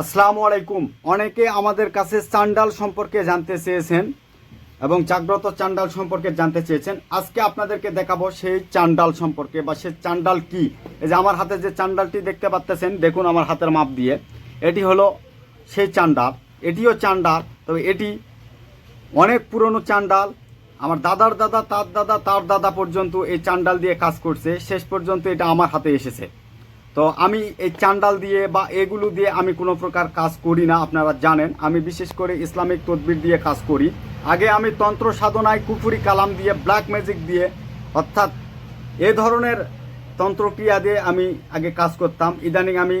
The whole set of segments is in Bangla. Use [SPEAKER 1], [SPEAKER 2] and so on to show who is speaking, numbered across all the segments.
[SPEAKER 1] আসসালামু আলাইকুম। অনেকে আমাদের কাছে চান্ডাল সম্পর্কে জানতে চেয়েছেন এবং জাগ্রত চান্ডাল সম্পর্কে জানতে চেয়েছেন। আজকে আপনাদেরকে দেখাবো সেই চান্ডাল সম্পর্কে বা সেই চান্ডাল কি? এই যে আমার হাতে যে চান্ডালটি দেখতে পাচ্তেছেন, দেখুন আমার হাতের মাপ দিয়ে। এটি হলো সেই চান্ডাল। এটিও চান্ডাল, তবে এটি অনেক পুরনো চান্ডাল। আমার দাদার দাদা, তার দাদা তার দাদা পর্যন্ত এই চান্ডাল দিয়ে কাজ করছে। শেষ পর্যন্ত এটা আমার হাতে এসেছে। তো আমি এই চান্ডাল দিয়ে বা এগুলো দিয়ে আমি কোনো প্রকার কাজ করি না, আপনারা জানেন। আমি বিশেষ করে ইসলামিক তদবির দিয়ে কাজ করি। আগে আমি তন্ত্র সাধনায় কুফুরি কালাম দিয়ে ব্ল্যাক ম্যাজিক দিয়ে, অর্থাৎ এ ধরনের তন্ত্রক্রিয়া দিয়ে আমি আগে কাজ করতাম। ইদানিং আমি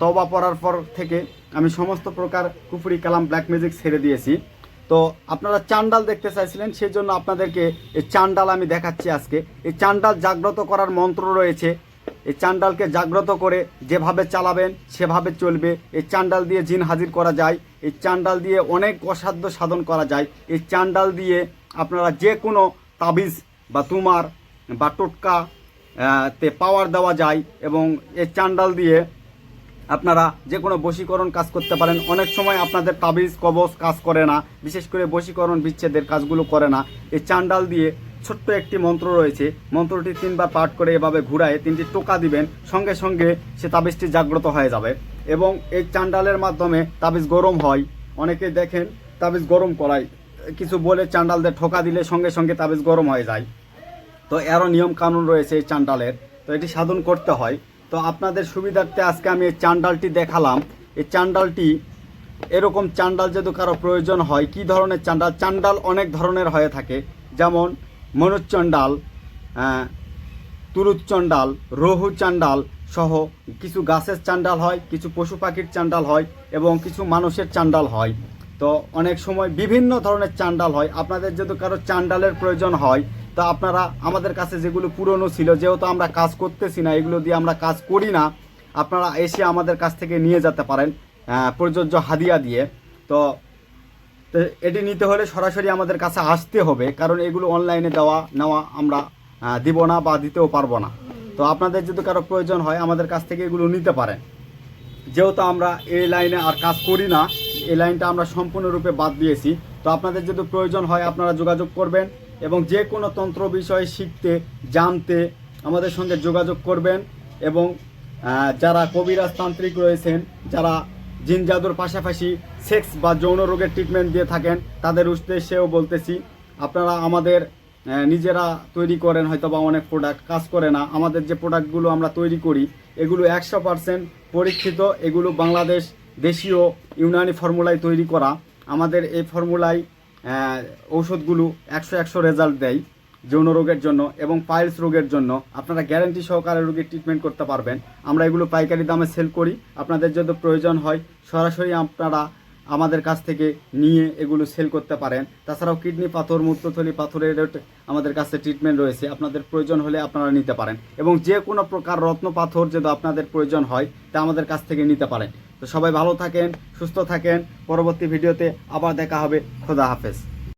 [SPEAKER 1] তওবা পড়ার পর থেকে আমি সমস্ত প্রকার কুফুরি কালাম ব্ল্যাক ম্যাজিক ছেড়ে দিয়েছি। তো আপনারা চান্ডাল দেখতে চাইছিলেন, সেই জন্য আপনাদেরকে এই চান্ডাল আমি দেখাচ্ছি আজকে। এই চান্ডাল জাগ্রত করার মন্ত্র রয়েছে এই চান্ডালকে জাগ্রত করে যেভাবে চালাবেন, সেভাবে চলবে। এই চান্ডাল দিয়ে জিন হাজির করা যায়। এই চান্ডাল দিয়ে অনেক অসাধ্য সাধন করা যায়। এই চান্ডাল দিয়ে আপনারা যে কোনো তাবিজ বা তুমার বা টোটকা তে পাওয়ার দেওয়া যায় এবং এই চান্ডাল দিয়ে আপনারা যে কোনো বশীকরণ কাজ করতে পারেন। অনেক সময় আপনাদের তাবিজ, কবজ কাজ করে না। বিশেষ করে বশীকরণ বিচ্ছেদের কাজগুলো করে না। এই চান্ডাল দিয়ে ছোট্ট একটি মন্ত্র রয়েছে। মন্ত্রটি তিনবার পাঠ করে এভাবে ঘুরায়, তিনটি টোকা দিবেন, সঙ্গে সঙ্গে সে তাবিজটি জাগ্রত হয়ে যাবে। এবং এই চান্ডালের মাধ্যমে তাবিজ গরম হয়। অনেকে দেখেন তাবিজ গরম করায়। কিছু বলে চান্ডালদের ঠোকা দিলে সঙ্গে সঙ্গে তাবিজ গরম হয়ে যায়। তো এরও নিয়ম কানুন রয়েছে এই চান্ডালের। তো এটি সাধন করতে হয়। তো আপনাদের সুবিধার্থে আজকে আমি এই চান্ডালটি দেখালাম। এই চান্ডালটি এরকম চান্ডাল যদি কারও প্রয়োজন হয়, কি ধরনের চান্ডাল? চান্ডাল অনেক ধরনের হয়ে থাকে। যেমন মনুচণ্ডাল তুরুত চণ্ডাল রহু চান্ডাল সহ কিছু গাছের চান্ডাল হয়, কিছু পশু পাখির চান্ডাল হয় এবং কিছু মানুষের চান্ডাল হয়। তো অনেক সময় বিভিন্ন ধরনের চান্ডাল হয়। আপনাদের যদি কারও চান্ডালের প্রয়োজন হয়, তো আপনারা আমাদের কাছে যেগুলো পুরনো ছিল, যেহেতু আমরা কাজ করতেছি না, এগুলো দিয়ে আমরা কাজ করি না, আপনারা এসে আমাদের কাছ থেকে নিয়ে যেতে পারেন প্রযোজ্য হাদিয়া দিয়ে। তো তো এটি নিতে হলে সরাসরি আমাদের কাছে আসতে হবে, কারণ এগুলো অনলাইনে দেওয়া, নেওয়া আমরা দিব না বা দিতেও পারব না। তো আপনাদের যদি কারও প্রয়োজন হয়, আমাদের কাছ থেকে এগুলো নিতে পারেন। যেহেতু আমরা এই লাইনে আর কাজ করি না, এই লাইনটা আমরা সম্পূর্ণরূপে বাদ দিয়েছি। তো আপনাদের যদি প্রয়োজন হয়, আপনারা যোগাযোগ করবেন এবং যে কোনো তন্ত্র বিষয়ে শিখতে, জানতে আমাদের সঙ্গে যোগাযোগ করবেন এবং যারা কবিরাজ তান্ত্রিক রয়েছেন, যারা জিন জাদুর পাশাপাশি সেক্স বা যৌন রোগের ট্রিটমেন্ট দিয়ে থাকেন, তাদের উদ্দেশ্যেও বলতেছি, আপনারা আমাদের নিজেরা তৈরি করেন হয়তো বা অনেক প্রোডাক্ট কাজ করে না। আমাদের যে প্রোডাক্টগুলো আমরা তৈরি করি, এগুলো একশো পার্সেন্ট পরীক্ষিত, এগুলো বাংলাদেশ দেশীয় ইউনানি ফর্মুলায় তৈরি করা। আমাদের এই ফর্মুলায় ঔষধগুলো একশো একশো রেজাল্ট দেয় যৌন রোগের জন্য এবং পাইলস রোগের জন্য। আপনারা গ্যারান্টি সহকারে রোগীর ট্রিটমেন্ট করতে পারবেন। আমরা এগুলো পাইকারি দামে সেল করি। আপনাদের যদি প্রয়োজন হয়, সরাসরি আপনারা আমাদের কাছ থেকে নিয়ে এগুলো সেল করতে পারেন। তাছাড়াও কিডনি পাথর, মূত্রথলি পাথরের আমাদের কাছে ট্রিটমেন্ট রয়েছে। আপনাদের প্রয়োজন হলে আপনারা নিতে পারেন। এবং যে কোনো প্রকার রত্ন পাথর যদি আপনাদের প্রয়োজন হয়, তা আমাদের কাছ থেকে নিতে পারেন। তো সবাই ভালো থাকেন, সুস্থ থাকেন। পরবর্তী ভিডিওতে আবার দেখা হবে। খোদা হাফেজ।